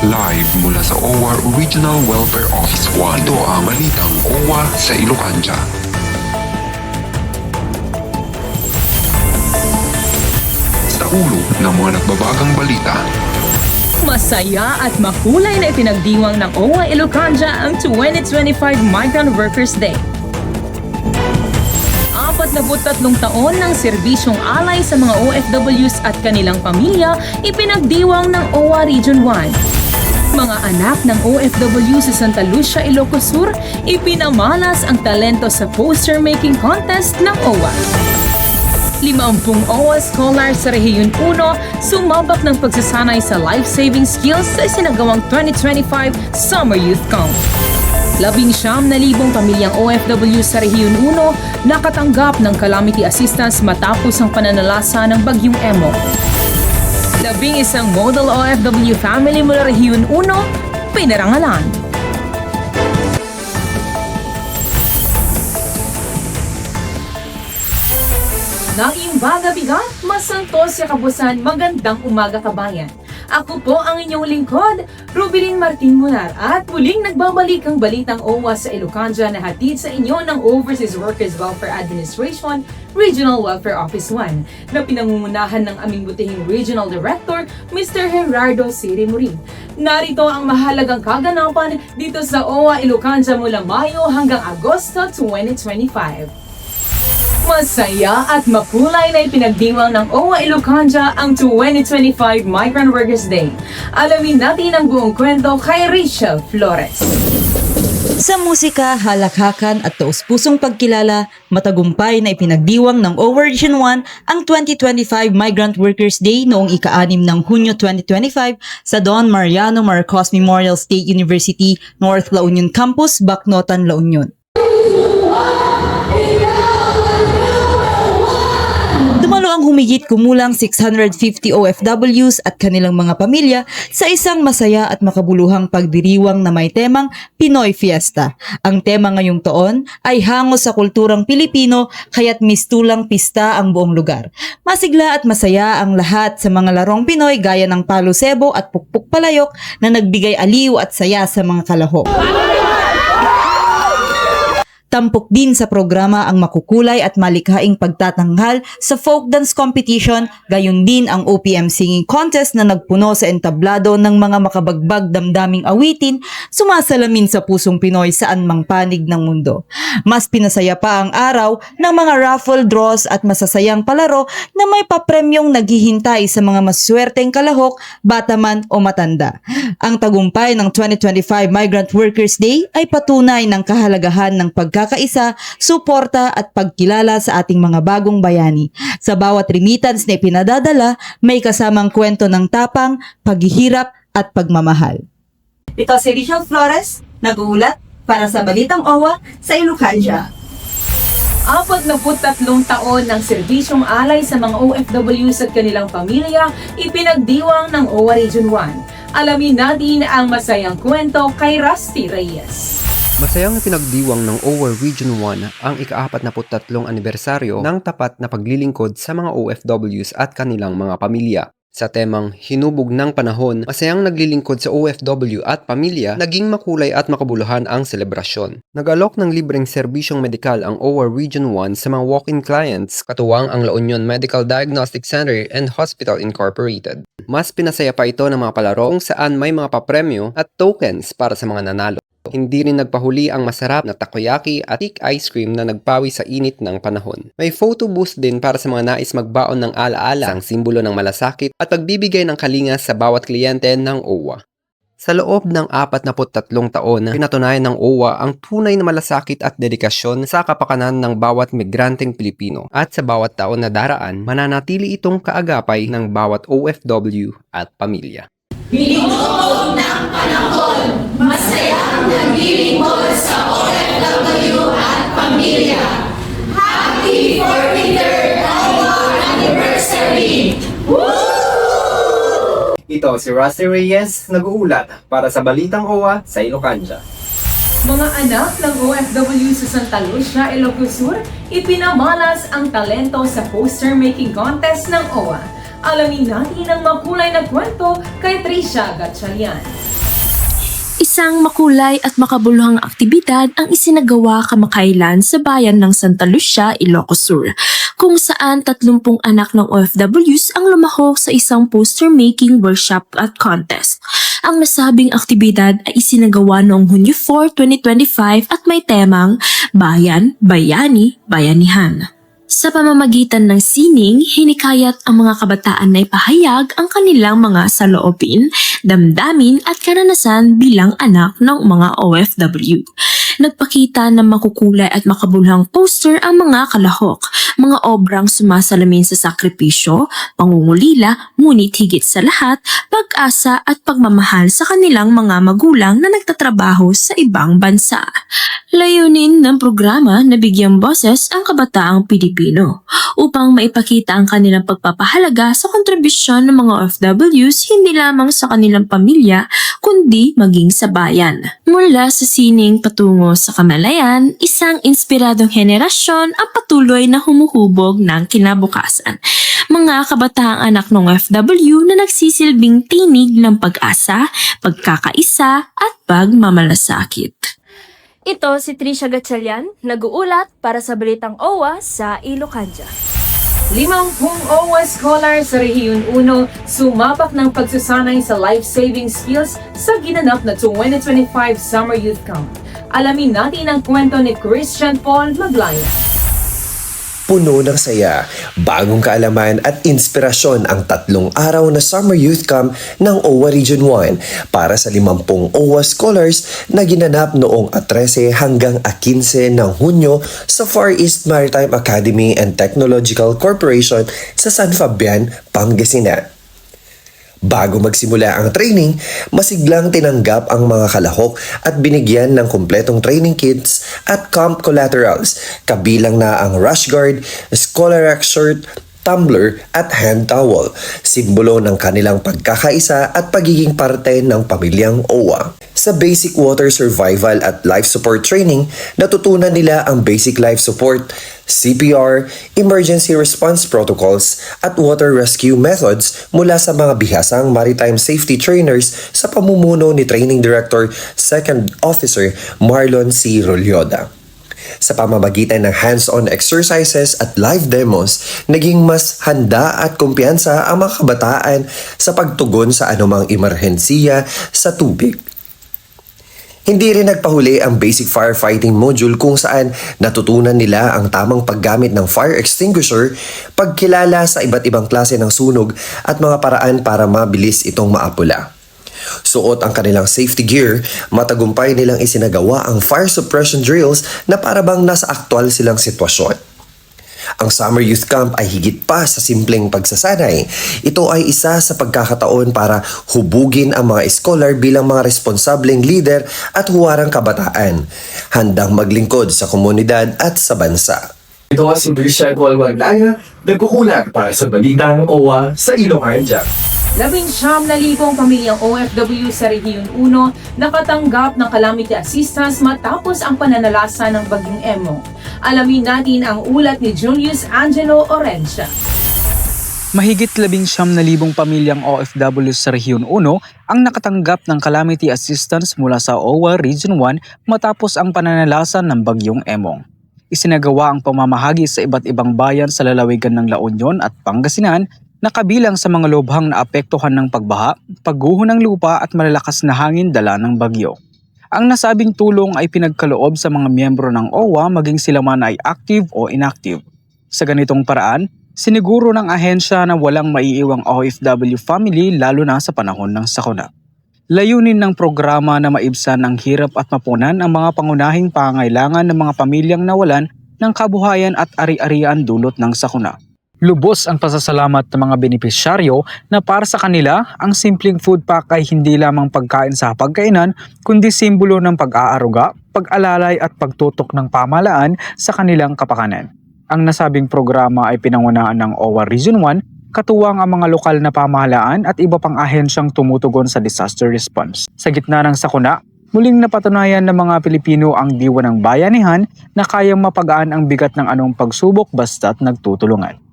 Live mula sa OWA Regional Welfare Office 1. Ito ang balitang OWA sa Ilocanja. Sa ulo ng mga nagbabagang balita, Masaya at makulay na ipinagdiwang ng OWA Ilocanja ang 2025 Migrant Workers Day. Apat na tatlong taon ng serbisyong alay sa mga OFWs at kanilang pamilya ipinagdiwang ng OWA Region 1. Mga anak ng OFW sa Santa Lucia, Ilocos Sur, ipinamalas ang talento sa poster-making contest ng OWA. Limampung OWA scholars sa Rehiyon 1 sumabak ng pagsasanay sa life-saving skills sa isinagawang 2025 Summer Youth Camp. Labing siyam na libong pamilyang OFW sa Rehiyon 1 nakatanggap ng calamity assistance matapos ang pananalasa ng Bagyong Emo. Labing isang model OFW family mula Rehiyon 1, pinarangalan. Naging baga bigat, masantos sa kabusan, magandang umaga kabayan. Ako po ang inyong lingkod, Rubilin Martin Munar at muling nagbabalik ang balitang OWA sa Ilocanja na hatid sa inyo ng Overseas Workers Welfare Administration Regional Welfare Office 1 na pinangungunahan ng aming butihing Regional Director, Mr. Gerardo Siri Murin. Narito ang mahalagang kaganapan dito sa OWA Ilocanja mula Mayo hanggang Agosto 2025. Masaya at makulay na ipinagdiwang ng OWA Ilocanja ang 2025 Migrant Workers Day. Alamin natin ang buong kwento kay Rachel Flores. Sa musika, halakhakan at taus-pusong pagkilala, matagumpay na ipinagdiwang ng OWA Region 1 ang 2025 Migrant Workers Day noong ika-6 ng Hunyo 2025 sa Don Mariano Marcos Memorial State University, North La Union Campus, Bacnotan, La Union. Humigit kumulang 650 OFWs at kanilang mga pamilya sa isang masaya at makabuluhang pagdiriwang na may temang Pinoy Fiesta. Ang tema ngayong taon ay hango sa kulturang Pilipino kaya't mistulang pista ang buong lugar. Masigla at masaya ang lahat sa mga larong Pinoy gaya ng Palo Sebo at Pukpuk Palayok na nagbigay aliw at saya sa mga kalahok. Tampok din sa programa ang makukulay at malikhaing pagtatanghal sa folk dance competition, gayon din ang OPM singing contest na nagpuno sa entablado ng mga makabagbag damdaming awitin, sumasalamin sa pusong Pinoy saan mang panig ng mundo. Mas pinasaya pa ang araw ng mga raffle draws at masasayang palaro na may papremyong naghihintay sa mga maswerteng kalahok, bata man o matanda. Ang tagumpay ng 2025 Migrant Workers Day ay patunay ng kahalagahan ng pagkakaisa, suporta at pagkilala sa ating mga bagong bayani. Sa bawat remittance na ipinadadala, may kasamang kwento ng tapang, paghihirap at pagmamahal. Ito si Rachel Flores, nag-uulat para sa Balitang OWA sa Ilocanja. Apat na tatlong taon ng serbisyong alay sa mga OFWs at kanilang pamilya ipinagdiwang ng OWA Region 1. Alamin natin ang masayang kwento kay Rusty Reyes. Masayang pinagdiwang ng OWA Region 1 ang ika-43 anibersaryo ng tapat na paglilingkod sa mga OFWs at kanilang mga pamilya. Sa temang Hinubog ng Panahon, masayang naglilingkod sa OFW at pamilya, naging makulay at makabuluhan ang selebrasyon. Nag-alok ng libreng serbisyong medikal ang OWA Region 1 sa mga walk-in clients, katuwang ang La Union Medical Diagnostic Center and Hospital Incorporated. Mas pinasaya pa ito ng mga palaro kung saan may mga papremyo at tokens para sa mga nanalo. Hindi rin nagpahuli ang masarap na takoyaki at thick ice cream na nagpawi sa init ng panahon. May photo booth din para sa mga nais magbaon ng alaala, ang simbolo ng malasakit at pagbibigay ng kalinga sa bawat kliyente ng OWA. Sa loob ng 43 taon, pinatunayan ng OWA ang tunay na malasakit at dedikasyon sa kapakanan ng bawat migranteng Pilipino. At sa bawat taon na daraan, mananatili itong kaagapay ng bawat OFW at pamilya. Ito si Rusty Reyes, nag-uulat para sa Balitang OWA sa Ilocanja. Mga anak ng OFW sa Santa Lucia, Ilocos Sur, ipinamalas ang talento sa poster-making contest ng OWA. Alamin natin ang makulay na kwento kay Trisha Gatchalian. Isang makulay at makabuluhang aktibidad ang isinagawa kamakailan sa bayan ng Santa Lucia, Ilocos Sur, kung saan 30 anak ng OFWs ang lumahok sa isang poster-making workshop at contest. Ang nasabing aktibidad ay isinagawa noong Hunyo 4, 2025 at may temang Bayan, Bayani, Bayanihan. Sa pamamagitan ng sining, hinikayat ang mga kabataan na ipahayag ang kanilang mga saloobin, damdamin at karanasan bilang anak ng mga OFW. Nagpakita ng makukulay at makabulhang poster ang mga kalahok, mga obrang sumasalamin sa sakripisyo, pangungulila, ngunit higit sa lahat, pag-asa at pagmamahal sa kanilang mga magulang na nagtatrabaho sa ibang bansa. Layunin ng programa na bigyang boses ang kabataang Pilipino upang maipakita ang kanilang pagpapahalaga sa kontribusyon ng mga OFWs hindi lamang sa kanilang pamilya kundi maging sa bayan. Mula sa sining patungo sa kamalayan, isang inspiradong henerasyon ang patuloy na humuhubog ng kinabukasan. Mga kabataang anak ng OFW na nagsisilbing tinig ng pag-asa, pagkakaisa at pagmamalasakit. Ito si Trisha Gatchalian, nag-uulat para sa Balitang OWA sa Ilocanja. Limampung OWA Scholar sa Rehiyon 1 sumapak ng pagsasanay sa life-saving skills sa ginanap na 2025 Summer Youth Camp. Alamin natin ang kwento ni Christian Paul Maglaya. Puno ng saya, bagong kaalaman at inspirasyon ang tatlong araw na Summer Youth Camp ng OWA Region 1 para sa 50 OWA scholars na ginanap noong 13 hanggang 15 ng Hunyo sa Far East Maritime Academy and Technological Corporation sa San Fabian, Pangasinan. Bago magsimula ang training, masiglang tinanggap ang mga kalahok at binigyan ng kumpletong training kits at camp collaterals, kabilang na ang rash guard, scholarak shirt, tumbler at hand towel, simbolo ng kanilang pagkakaisa at pagiging parte ng pamilyang OWA. Sa basic water survival at life support training, natutunan nila ang basic life support, CPR, emergency response protocols at water rescue methods mula sa mga bihasang maritime safety trainers sa pamumuno ni Training Director 2nd Officer Marlon C. Rolyoda. Sa pamamagitan ng hands-on exercises at live demos, naging mas handa at kumpiyansa ang mga kabataan sa pagtugon sa anumang emerhensiya sa tubig. Hindi rin nagpahuli ang basic firefighting module kung saan natutunan nila ang tamang paggamit ng fire extinguisher, pagkilala sa iba't ibang klase ng sunog at mga paraan para mabilis itong maapula. Suot ang kanilang safety gear, matagumpay nilang isinagawa ang fire suppression drills na parabang nasa aktwal silang sitwasyon. Ang Summer Youth Camp ay higit pa sa simpleng pagsasanay. Ito ay isa sa pagkakataon para hubugin ang mga scholar bilang mga responsableng leader at huwarang kabataan, handang maglingkod sa komunidad at sa bansa. Ito si Christian Paul Maglaya, nagkukulat para sa Balitang OWA sa Ilocanja. Labing siyam na libong pamilyang OFW sa Rehiyon 1 nakatanggap ng calamity assistance matapos ang pananalasa ng Bagyong Emo. Alamin natin ang ulat ni Julius Angelo Orencia. Mahigit labing siyam na libong pamilyang OFW sa Rehiyon 1 ang nakatanggap ng calamity assistance mula sa OWA Region 1 matapos ang pananalasan ng Bagyong Emong. Isinagawa ang pamamahagi sa iba't ibang bayan sa lalawigan ng La Union at Pangasinan na kabilang sa mga lubhang naapektuhan ng pagbaha, pagguho ng lupa at malalakas na hangin dala ng bagyo. Ang nasabing tulong ay pinagkaloob sa mga miyembro ng OWA maging sila man ay active o inactive. Sa ganitong paraan, siniguro ng ahensya na walang maiiwang OFW family lalo na sa panahon ng sakuna. Layunin ng programa na maibsan ang hirap at mapunan ang mga pangunahing pangailangan ng mga pamilyang nawalan ng kabuhayan at ari-arian dulot ng sakuna. Lubos ang pasasalamat ng mga benepisyaryo na para sa kanila, ang simpleng food pack ay hindi lamang pagkain sa pagkainan, kundi simbolo ng pag-aaruga, pag-alalay at pagtutok ng pamalaan sa kanilang kapakanan. Ang nasabing programa ay pinangunaan ng OWA Region 1, katuwang ang mga lokal na pamahalaan at iba pang ahensyang tumutugon sa disaster response. Sa gitna ng sakuna, muling napatunayan ng mga Pilipino ang diwa ng bayanihan na kayang mapagaan ang bigat ng anong pagsubok basta't nagtutulungan.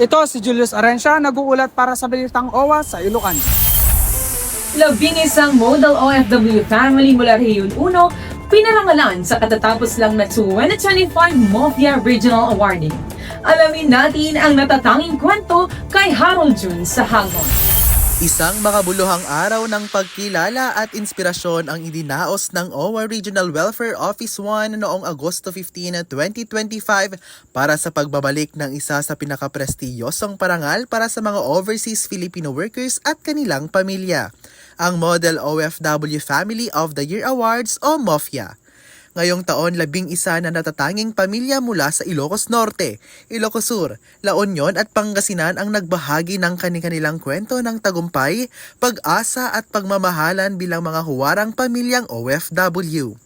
Ito si Julius Arencia, nag-uulat para sa Balitang OWA sa Ilocan. Labing isang model OFW family mula Rehiyon 1, pinarangalan sa katatapos lang na 2025 Mafia Regional Awarding. Alamin natin ang natatanging kwento kay Harold Jun sa Hangon. Isang makabuluhang araw ng pagkilala at inspirasyon ang idinaos ng OWA Regional Welfare Office 1 noong Agosto 15, 2025 para sa pagbabalik ng isa sa pinakaprestiyosong parangal para sa mga overseas Filipino workers at kanilang pamilya, ang Model OFW Family of the Year Awards o MOFIA. Ngayong taon, labing isa na natatanging pamilya mula sa Ilocos Norte, Ilocos Sur, La Union at Pangasinan ang nagbahagi ng kanilang kwento ng tagumpay, pag-asa at pagmamahalan bilang mga huwarang pamilyang OFW.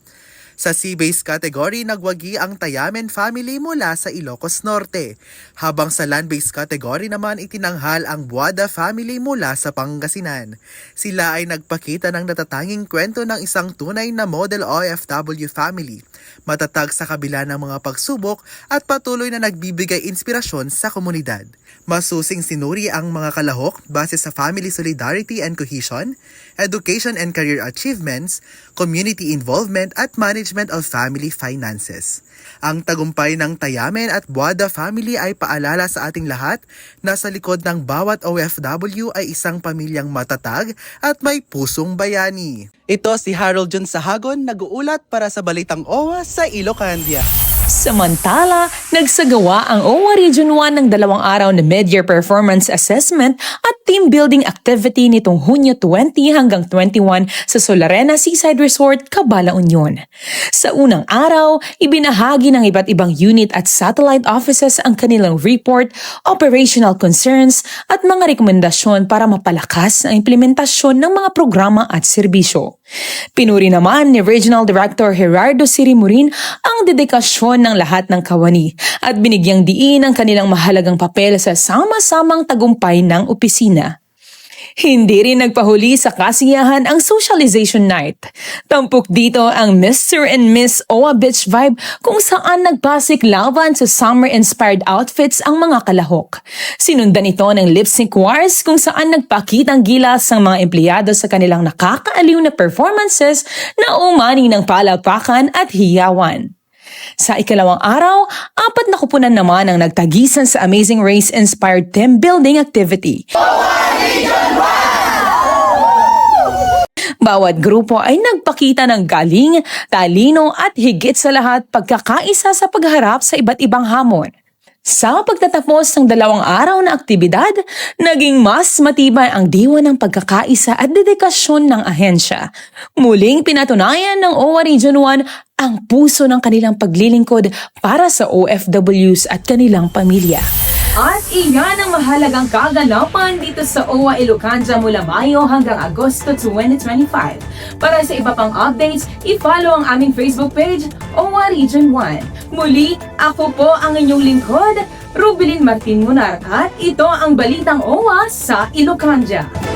Sa Sea-Base category, nagwagi ang Tayamen family mula sa Ilocos Norte, habang sa Land-Based category naman itinanghal ang Buada family mula sa Pangasinan. Sila ay nagpakita ng natatanging kwento ng isang tunay na model OFW family, matatag sa kabila ng mga pagsubok at patuloy na nagbibigay inspirasyon sa komunidad. Masusing sinuri ang mga kalahok base sa family solidarity and cohesion, education and career achievements, community involvement at management of family finances. Ang tagumpay ng Tayamen at Buada family ay paalala sa ating lahat na sa likod ng bawat OFW ay isang pamilyang matatag at may pusong bayani. Ito si Harold John Sahagon, nag-uulat para sa Balitang OWA sa Ilocandia. Samantala, nagsagawa ang OWA Region 1 ng dalawang araw na mid-year performance assessment at team building activity nitong Hunyo 20 hanggang 21 sa Solarena Seaside Resort, Cabala Union. Sa unang araw, ibinahagi ng iba't ibang unit at satellite offices ang kanilang report, operational concerns at mga rekomendasyon para mapalakas ang implementasyon ng mga programa at serbisyo. Pinuri naman ni Regional Director Gerardo Sirimurin ang dedikasyon ng lahat ng kawani at binigyang diin ang kanilang mahalagang papel sa sama-samang tagumpay ng opisina. Hindi rin nagpahuli sa kasiyahan ang socialization night. Tampok dito ang Mr. and Miss Oa Beach Vibe kung saan nagbasik laban sa summer-inspired outfits ang mga kalahok. Sinundan ito ng lip sync wars kung saan nagpakitang gilas ang mga empleyado sa kanilang nakakaaliw na performances na umani ng palapakan at hiyawan. Sa ikalawang araw, apat na kupunan naman ang nagtagisan sa Amazing Race-inspired team building activity. Bawat grupo ay nagpakita ng galing, talino at higit sa lahat pagkakaisa sa pagharap sa iba't ibang hamon. Sa pagtatapos ng dalawang araw na aktibidad, naging mas matibay ang diwa ng pagkakaisa at dedikasyon ng ahensya. Muling pinatunayan ng OWA Region 1 ang puso ng kanilang paglilingkod para sa OFWs at kanilang pamilya. At iyan ang mahalagang kaganapan dito sa OWA Ilocandia mula Mayo hanggang Agosto 2025. Para sa iba pang updates, i-follow ang aming Facebook page, OWA Region 1. Muli, ako po ang inyong lingkod, Rubilin Martin Munar at ito ang Balitang OWA sa Ilocandia.